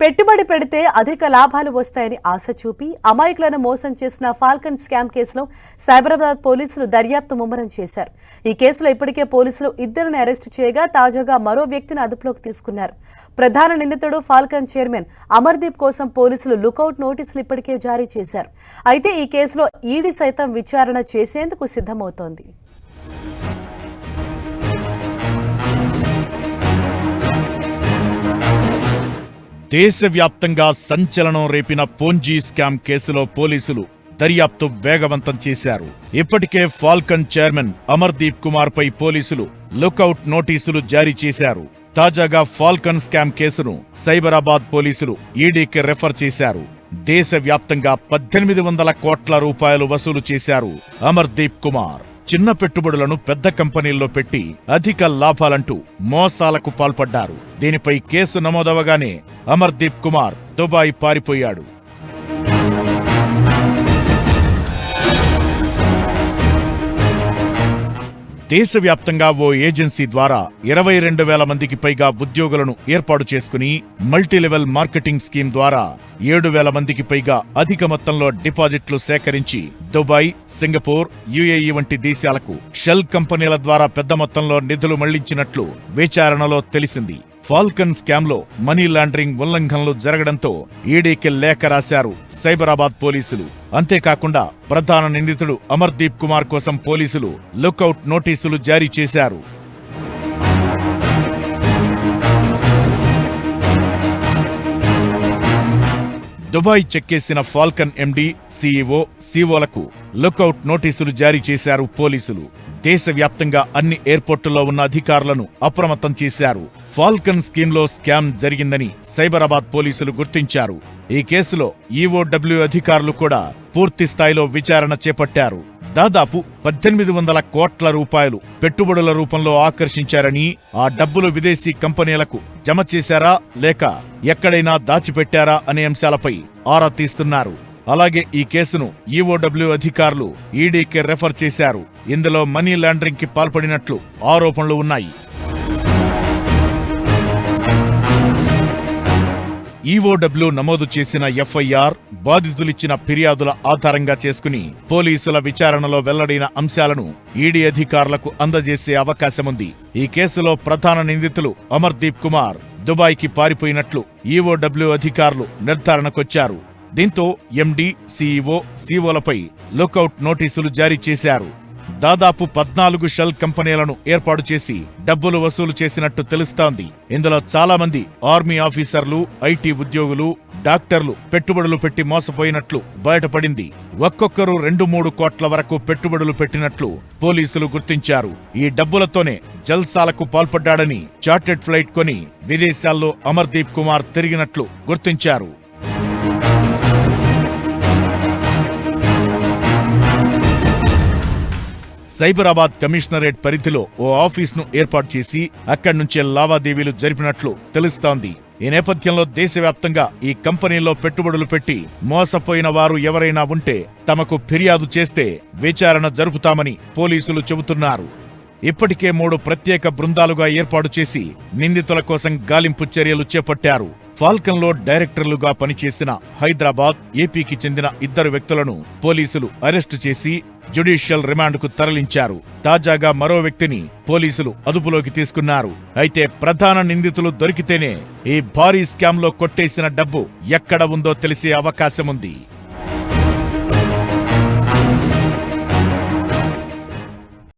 పెట్టుబడి పెడితే అధిక లాభాలు వస్తాయని ఆశ చూపి అమాయకులను మోసం చేసిన ఫాల్కన్ స్కామ్ కేసులో సైబరాబాద్ పోలీసులు దర్యాప్తు ముమ్మరం చేశారు. ఈ కేసులో ఇప్పటికే పోలీసులు ఇద్దరిని అరెస్టు చేయగా తాజాగా మరో వ్యక్తిని అదుపులోకి తీసుకున్నారు. ప్రధాన నిందితుడు ఫాల్కన్ చైర్మన్ అమర్దీప్ కోసం పోలీసులు లుకౌట్ నోటీసులు ఇప్పటికే జారీ చేశారు. అయితే ఈ కేసులో ఈడీ సైతం విచారణ చేసేందుకు సిద్ధమవుతోంది. దేశవ్యాప్తంగా సంచలనం రేపిన పోంజీ స్కామ్ కేసులో పోలీసులు దర్యాప్తు వేగవంతం చేశారు. ఇప్పటికే ఫాల్కన్ చైర్మన్ అమర్దీప్ కుమార్ పై పోలీసులు లుకౌట్ నోటీసులు జారీ చేశారు. తాజాగా ఫాల్కన్ స్కామ్ కేసును సైబరాబాద్ పోలీసులు ఈడీకి రెఫర్ చేశారు. దేశవ్యాప్తంగా పద్దెనిమిది వందల కోట్ల రూపాయలు వసూలు చేశారు అమర్దీప్ కుమార్. చిన్న పెట్టుబడులను పెద్ద కంపెనీల్లో పెట్టి అధిక లాభాలంటూ మోసాలకు పాల్పడ్డారు. దీనిపై కేసు నమోదవగానే అమర్దీప్ కుమార్ దుబాయ్ పారిపోయాడు. దేశవ్యాప్తంగా ఓ ఏజెన్సీ ద్వారా ఇరవై రెండు వేల మందికి పైగా ఉద్యోగులను ఏర్పాటు చేసుకుని మల్టీలెవెల్ మార్కెటింగ్ స్కీమ్ ద్వారా ఏడు వేల మందికి పైగా అధిక మొత్తంలో డిపాజిట్లు సేకరించి దుబాయ్ సింగపూర్ యుఏఈ వంటి దేశాలకు షెల్ కంపెనీల ద్వారా పెద్ద మొత్తంలో నిధులు మళ్ళించినట్లు విచారణలో తెలిసింది. ఫాల్కన్ స్కామ్లో మనీ లాండరింగ్ ఉల్లంఘనలు జరగడంతో ఈడీకి లేఖ రాశారు సైబరాబాద్ పోలీసులు. అంతేకాకుండా ప్రధాన నిందితుడు అమర్దీప్ కుమార్ కోసం పోలీసులు లుకౌట్ నోటీసులు జారీ చేశారు. దుబాయ్ చెక్కేసిన ఫాల్కన్ ఎండీ సీఈఓ సీఓలకు లుకౌట్ నోటీసులు జారీ చేశారు పోలీసులు. దేశవ్యాప్తంగా అన్ని ఎయిర్పోర్టుల్లో ఉన్న అధికారులను అప్రమత్తం చేశారు. ఫాల్కన్ స్కీమ్లో స్కామ్ జరిగిందని సైబరాబాద్ పోలీసులు గుర్తించారు. ఈ కేసులో ఈఓడబ్ల్యూ అధికారులు కూడా పూర్తి స్థాయిలో విచారణ చేపట్టారు. దాదాపు పద్దెనిమిది వందల కోట్ల రూపాయలు పెట్టుబడుల రూపంలో ఆకర్షించారని ఆ డబ్బులు విదేశీ కంపెనీలకు జమ చేశారా లేక ఎక్కడైనా దాచిపెట్టారా అనే అంశాలపై ఆరా తీస్తున్నారు. అలాగే ఈ కేసును ఈఓడబ్ల్యూ అధికారులు ఈడీకి రెఫర్ చేశారు. ఇందులో మనీ లాండరింగ్కి పాల్పడినట్లు ఆరోపణలు ఉన్నాయి. ఈఓడబ్ల్యూ నమోదు చేసిన ఎఫ్ఐఆర్ బాధితులిచ్చిన ఫిర్యాదుల ఆధారంగా చేసుకుని పోలీసుల విచారణలో వెల్లడైన అంశాలను ఈడీ అధికారులకు అందజేసే అవకాశముంది. ఈ కేసులో ప్రధాన నిందితులు అమర్దీప్ కుమార్ దుబాయ్కి పారిపోయినట్లు ఈఓడబ్ల్యూ అధికారులు నిర్ధారణకొచ్చారు. దీంతో ఎండీ సీఈఓ సీఓలపై లుకౌట్ నోటీసులు జారీ చేశారు. దాదాపు పద్నాలుగు షెల్ కంపెనీలను ఏర్పాటు చేసి డబ్బులు వసూలు చేసినట్టు తెలుస్తోంది. ఇందులో చాలా మంది ఆర్మీ ఆఫీసర్లు ఐటీ ఉద్యోగులు డాక్టర్లు పెట్టుబడులు పెట్టి మోసపోయినట్లు బయటపడింది. ఒక్కొక్కరు రెండు మూడు కోట్ల వరకు పెట్టుబడులు పెట్టినట్లు పోలీసులు గుర్తించారు. ఈ డబ్బులతోనే జల్సాలకు పాల్పడ్డాడని చార్టెడ్ ఫ్లైట్ కొని విదేశాల్లో అమర్దీప్ కుమార్ తిరిగినట్లు గుర్తించారు. సైబరాబాద్ కమిషనరేట్ పరిధిలో ఓ ఆఫీస్ను ఏర్పాటు చేసి అక్కడి నుంచే లావాదేవీలు జరిపినట్లు తెలుస్తోంది. ఈ నేపథ్యంలో దేశవ్యాప్తంగా ఈ కంపెనీలో పెట్టుబడులు పెట్టి మోసపోయిన వారు ఎవరైనా ఉంటే తమకు ఫిర్యాదు చేస్తే విచారణ జరుపుతామని పోలీసులు చెబుతున్నారు. ఇప్పటికే మూడు ప్రత్యేక బృందాలుగా ఏర్పాటు చేసి నిందితుల కోసం గాలింపు చర్యలు చేపట్టారు. ఫాల్కన్లో డైరెక్టర్లుగా పనిచేసిన హైదరాబాద్ ఏపీకి చెందిన ఇద్దరు వ్యక్తులను పోలీసులు అరెస్టు చేసి జ్యుడిషియల్ రిమాండ్కు తరలించారు. తాజాగా మరో వ్యక్తిని పోలీసులు అదుపులోకి తీసుకున్నారు. అయితే ప్రధాన నిందితులు దొరికితేనే ఈ భారీ స్కామ్లో కొట్టేసిన డబ్బు ఎక్కడ ఉందో తెలిసే అవకాశముంది.